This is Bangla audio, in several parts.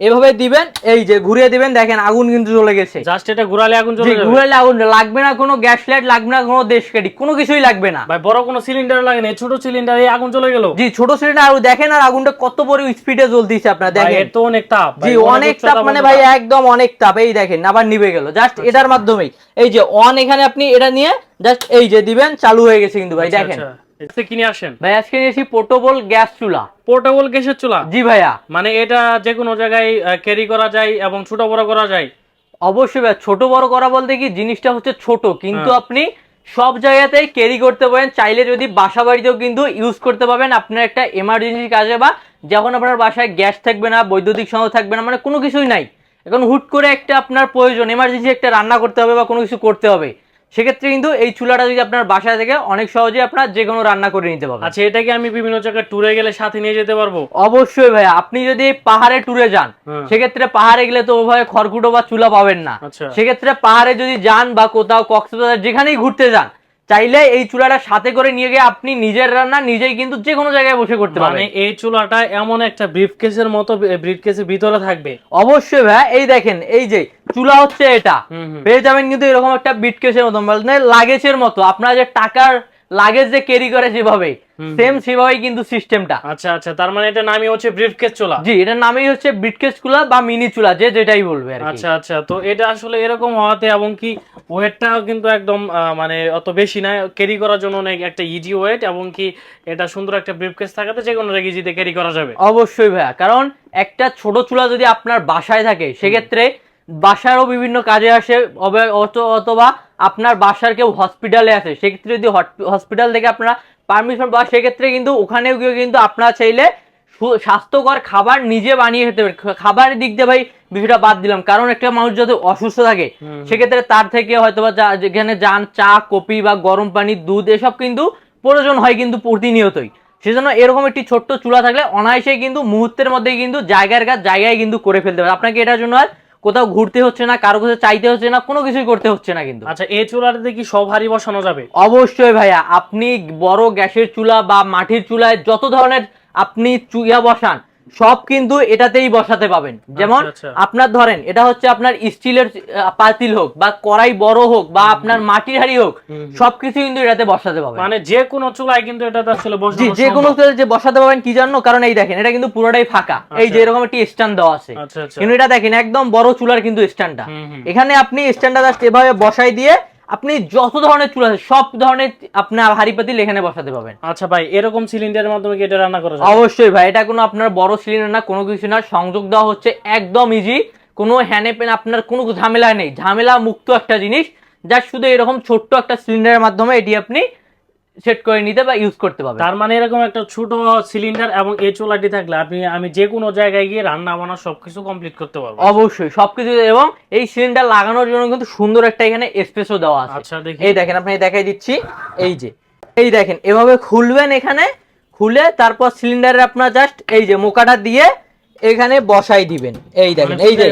এভাবে দিবেন এই যে ঘুরিয়ে দিবেন দেখেন আগুন কিন্তু চলে গেছে। জাস্ট এটা ঘুরালে আগুন চলে যাবে। ঘুরালে আগুন লাগবে না কোনো গ্যাস লাইট লাগবে না কোনো দেশ কাঠি কোনো কিছুই লাগবে না। ভাই বড় কোনো সিলিন্ডার লাগে না এই ছোট সিলিন্ডারে আগুন চলে গেল। জি ছোট সিলিন্ডার আর দেখেন আর আগুনটা কত বড় স্পিডে জ্বলতেছে আপনার দেখেন। এর তো অনেক তাপ। জি অনেক তাপ মানে ভাই একদম অনেক তাপ। এই দেখেন আবার নিভে গেল। জাস্ট আচ্ছা। এটার মাধ্যমেই। এই যে অন এখানে আপনি এটা নিয়ে জাস্ট এই যে দিবেন চালু হয়ে গেছে কিন্তু ভাই আচ্ছা, দেখেন। কিনে আসেন? ভাই আজকে নিয়েছি পোর্টেবল গ্যাস চুলা। পোর্টেবল গ্যাসের চুলা? জি ভাইয়া। মানে এটা যে কোনো জায়গায় ক্যারি করা যায় এবং ছোট বড় করা যায়? অবশ্যই ভাই ছোট বড় করা বলতে কি জিনিসটা হচ্ছে ছোট। কিন্তু হ্যাঁ। আপনি সব জায়গাতেই ক্যারি করতে পারেন। চাইলে যদি বাসা বাড়িতেও কিন্তু ইউজ করতে পারবেন আপনার একটা এমার্জেন্সি কাজে বা যখন আপনার বাসায় গ্যাস থাকবে না বৈদ্যুতিক সংযোগ থাকবে না মানে কোনো কিছুই নাই। এখন হুট করে একটা আপনার প্রয়োজন এমার্জেন্সি একটা রান্না করতে হবে বা কোনো কিছু করতে হবে। সেক্ষেত্রে কিন্তু এই চুলাটা যদি আপনার বাসায় থেকে অনেক সহজে আপনার যে কোনো রান্না করে নিতে পারবেন। আচ্ছা এটা কি আমি বিভিন্ন জায়গায় ট্যুরে গেলে সাথে নিয়ে যেতে পারব? অবশ্যই ভাইয়া আপনি যদি পাহাড়ে ট্যুরে যান হ্যাঁ। সেক্ষেত্রে পাহাড়ে গেলে তো ওভাবে খড়কুটো বা চুলা পাবেন না। আচ্ছা। সেক্ষেত্রে পাহাড়ে যদি যান বা কোথাও কক্সবাজার যেখানেই ঘুরতে যান চাইলে এই চুলাটা সাথে করে নিয়ে গিয়ে আপনি নিজের রান্না নিজেই কিন্তু যে কোনো জায়গায় বসে করতে মানে এই চুলাটা এমন একটা ব্রিফকেসের মতো ব্রিফকেসের ভিতরে থাকবে? অবশ্যই ভাইয়া এই দেখেন এই যে চুলা হচ্ছে এটা। পেয়ে যাবেন কিন্তু এরকম একটা বিটকেসের মতো মানে লাগেজের মতো। আপনার যে টাকার লাগেজ যে ক্যারি করে যেভাবে সেম সেভাবেই কিন্তু সিস্টেমটা আচ্ছা আচ্ছা তার মানে এটা নামই হচ্ছে ব্রিফ কেস চুলা? জি এটার নামই হচ্ছে বিটকেস চুলা বা মিনি চুলা যে যেটাই বলবে আর। আচ্ছা আচ্ছা তো এটা আসলে এরকম হওয়াতে এবং কি ওয়েটটাও কিন্তু একদম মানে অত বেশি না। ক্যারি করার জন্য অনেক একটা ইজি ওয়েট এবং কি এটা সুন্দর একটা ব্রিফ কেস থাকাতে যে কোনো রেগিজিতে ক্যারি করা যাবে। অবশ্যই ভাইয়া কারণ একটা ছোট চুলা যদি আপনার বাসায় থাকে সেক্ষেত্রে বাসারও বিভিন্ন কাজে আসে অথবা আপনার বাসার কেউ হসপিটালে আছে সেক্ষেত্রে যদি হসপিটাল থেকে আপনারা পারমিশন বা সেক্ষেত্রে কিন্তু ওখানেও গিয়ে কিন্তু আপনারা চাইলে স্বাস্থ্যকর খাবার নিজে বানিয়ে খেতে পারেন খা- খাবারের দিক দিয়ে ভাই বিষয়টা বাদ দিলাম কারণ একটা মানুষ যদি অসুস্থ থাকে সেক্ষেত্রে তার থেকে হয়তো বা যেখানে যান চা কপি বা গরম পানি দুধ এসব কিন্তু প্রয়োজন হয় কিন্তু প্রতিনিয়তই। সেজন্য এরকম একটি ছোট্ট চুলা থাকলে অনায়াসে কিন্তু মুহূর্তের মধ্যেই কিন্তু জায়গার কাজ জায়গায় কিন্তু করে ফেলতে পারে। আপনাকে এটার জন্য আর কোথাও ঘুরতে হচ্ছে না কারও কাছে চাইতে হচ্ছে না কোনো কিছুই করতে হচ্ছে না কিন্তু। আচ্ছা এই চুলাটাতে কি সব হাড়ি বসানো যাবে? অবশ্যই ভাইয়া আপনি বড় গ্যাসের চুলা বা মাটির চুলায় যত ধরনের আপনি চুইয়া বসান সব কিন্তু এটাতেই বসাতে পাবেন। যেমন আচ্ছা। আপনার ধরেন এটা হচ্ছে আপনার স্টিলের পাতিল হোক বা কড়াই বড় হোক বা আপনার মাটির হাড়ি হোক সবকিছু কিন্তু এটাতে বসাতে পাবেন। মানে যে কোনো চুলায় কিন্তু এটাতে আসলে জি বসানো যে কোনো। তেল যে বসাতে পাবেন কি জানো কারণ এই দেখেন এটা কিন্তু পুরোটাই ফাঁকা। এই যে এরকম একটি স্ট্যান্ড দেওয়া আছে। আচ্ছা আচ্ছা। কিন্তু এটা দেখেন একদম বড় চুলার কিন্তু স্ট্যান্ডটা। এখানে আপনি স্ট্যান্ডটা জাস্ট এভাবে বসাই দিয়ে আপনি যত ধরনের চুলা আছে সব ধরনের আপনার হাড়ি পাতিল এখানে বসাতে পাবেন আচ্ছা ভাই এরকম সিলিন্ডারের মাধ্যমে কি এটা রান্না করা যায়? অবশ্যই ভাই এটা কোনো আপনার বড় সিলিন্ডার না কোনো কিছু না। সংযোগ দেওয়া হচ্ছে একদম ইজি কোনো হ্যানে পেন আপনার কোনো ঝামেলা নেই। ঝামেলা মুক্ত একটা জিনিস যা শুধু এরকম ছোট্ট একটা সিলিন্ডারের মাধ্যমে এটি আপনি সেট করে নিতে বা ইউজ করতে পারবেন তার মানে এরকম একটা ছোট সিলিন্ডার এবং এই চুলাটি থাকলে আপনি আমি যে কোনো জায়গায় গিয়ে রান্না বান্না সবকিছু কমপ্লিট করতে পারব। অবশ্যই সবকিছু এবং এই সিলিন্ডার লাগানোর জন্য কিন্তু সুন্দর একটা এখানে স্পেসও দেওয়া আছে। আচ্ছা দেখি। এই দেখেন আপনি দেখাই দিচ্ছি এই যে এই দেখেন এভাবে খুলবেন এখানে খুলে তারপর সিলিন্ডারে আপনার জাস্ট এই যে মোকাটা দিয়ে এখানে বসাই দিবেন। এই দেখেন এই যে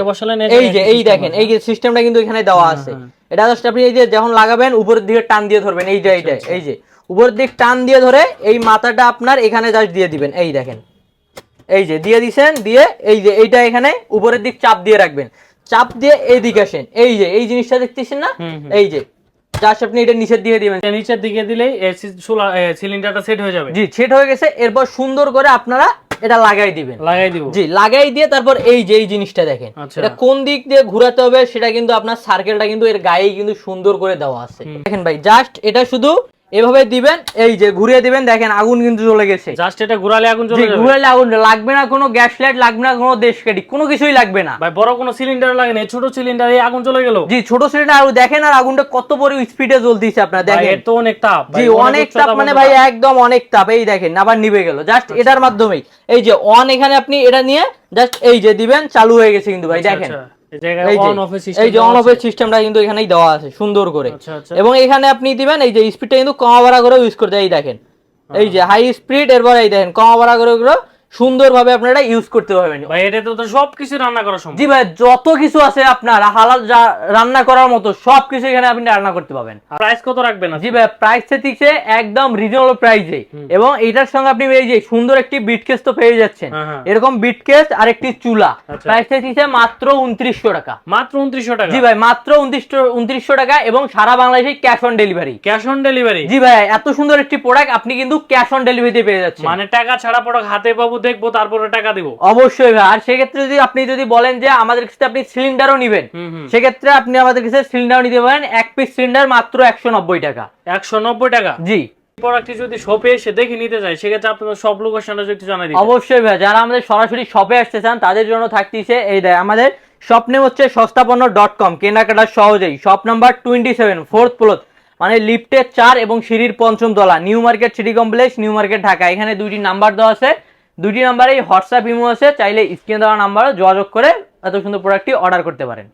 এই যে এই দেখেন এই যে সিস্টেমটা কিন্তু এখানে দেওয়া আছে। এটা জাস্ট আপনি এই যে যখন লাগাবেন উপরের দিকে টান দিয়ে ধরবেন এই যে এইটা এই যে। উপরের দিক টান দিয়ে ধরে এই মাথাটা আপনার এখানে জাস্ট দিয়ে দিবেন এই দেখেন। এই যে দিয়ে দিছেন দিয়ে এই যে এইটা এখানে উপরের দিক চাপ দিয়ে রাখবেন। চাপ দিয়ে এই দিকে আসেন এই যে এই জিনিসটা দেখতেছেন না। এই যে জাস্ট আপনি এটা নিচের দিকে দিবেন। নিচের দিকে দিলেই সিলিন্ডারটা সেট হয়ে যাবে। জি সেট হয়ে গেছে এরপর সুন্দর করে আপনারা এটা লাগাই দিবেন। লাগাই দিব। জি লাগাই দিয়ে তারপর এই যে এই জিনিসটা দেখেন আচ্ছা। এটা কোন দিক দিয়ে ঘোরাতে হবে সেটা কিন্তু আপনার সার্কেলটা কিন্তু এর গায়ে কিন্তু সুন্দর করে দেওয়া আছে। দেখেন ভাই জাস্ট এটা শুধু এভাবে দিবেন এই যে ঘুরিয়ে দিবেন দেখেন আগুন কিন্তু চলে গেছে। জাস্ট এটা ঘুরালে আগুন চলে যাবে। ঘুরালে আগুন লাগবে না কোনো গ্যাস লাইট লাগবে না কোনো দেশ কাঠি কোনো কিছুই লাগবে না। ভাই বড় কোনো সিলিন্ডার লাগে না ছোট সিলিন্ডারে আগুন চলে গেল। জি ছোট সিলিন্ডার আর দেখেন আর আগুনটা কত বড় স্পিডে জ্বলতেছে আপনার দেখেন। এর তো অনেক তাপ। জি অনেক তাপ মানে ভাই একদম অনেক তাপ। এই দেখেন আবার নিভে গেল। জাস্ট এটার মাধ্যমেই। এই যে অন এখানে আপনি এটা নিয়ে জাস্ট এই যে দিবেন চালু হয়ে গেছে কিন্তু ভাই দেখেন। আচ্ছা, এই যে অন অফের সিস্টেমটা কিন্তু এখানেই দেওয়া আছে সুন্দর করে। আচ্ছা আচ্ছা। এবং এখানে আপনি দিবেন এই যে স্পিডটা কিন্তু কমা বাড়া করে ইউজ করতে এই দেখেন। এই যে হাই স্পিড এরপর এই দেখেন কমা বাড়া করে সুন্দরভাবে আপনারা ইউজ করতে পারবেন। ভাই এটাতে তো সবকিছু রান্না করা সম্ভব। জি ভাই যত কিছু আছে আপনার হালাল যা রান্না করার মতো সব কিছু এখানে আপনি রান্না করতে পাবেন প্রাইস কত রাখবেন জি ভাই প্রাইস দিচ্ছে একদম রিজনেবল প্রাইসে এবং এটার সঙ্গে আপনি এই যে সুন্দর একটি বিটকেস তো পেয়ে যাচ্ছেন। হ্যাঁ, হ্যাঁ। এরকম বিটকেস আর একটি চুলা। আচ্ছা। প্রাইস দিচ্ছে মাত্র উনত্রিশশো টাকা। মাত্র উনত্রিশশো টাকা? জি ভাই মাত্র উনত্রিশশো উনত্রিশশো টাকা এবং সারা বাংলাদেশে cash on delivery cash on delivery জি ভাই এত সুন্দর একটি প্রোডাক্ট আপনি কিন্তু ক্যাশ অন ডেলিভারিতে পেয়ে যাচ্ছেন। মানে টাকা ছাড়া প্রোডাক্ট হাতে পাবো দেখব তারপরে টাকা দিব। অবশ্যই ভাই। আর সেক্ষেত্রে যদি আপনি যদি বলেন যে আমাদের কাছে আপনি সিলিন্ডারও নিবেন সেক্ষেত্রে আপনি আমাদের কাছে সিলিন্ডারও নিতে পারেন। এক পিস সিলিন্ডার মাত্র একশো নব্বই টাকা। একশো নব্বই টাকা? জি। প্রোডাক্টটি যদি শপে এসে দেখে নিতে চাই সেক্ষেত্রে আপনাদের সব লোকেশনটা একটু জানাই দিন অবশ্যই ভাই। যারা আমাদের সরাসরি শপে আসতে চান তাদের জন্য থাকতেছে এই দেয় আমাদের নেম হচ্ছে সস্তাপন্ন ডট কম কেনাকাটা সহজেই। Shop number twenty seven fourth floor মানে লিফটের চার এবং সিঁড়ির পঞ্চম তলা। New Market City Complex New Market Dhaka এখানে দুইটি নাম্বার দেওয়া আছে। দুইটি নাম্বারেই হোয়াটসঅ্যাপ ইমো আছে, চাইলে স্ক্রিনে দেওয়া নাম্বারও যোগাযোগ করে এত সুন্দর প্রোডাক্টটি অর্ডার করতে পারেন।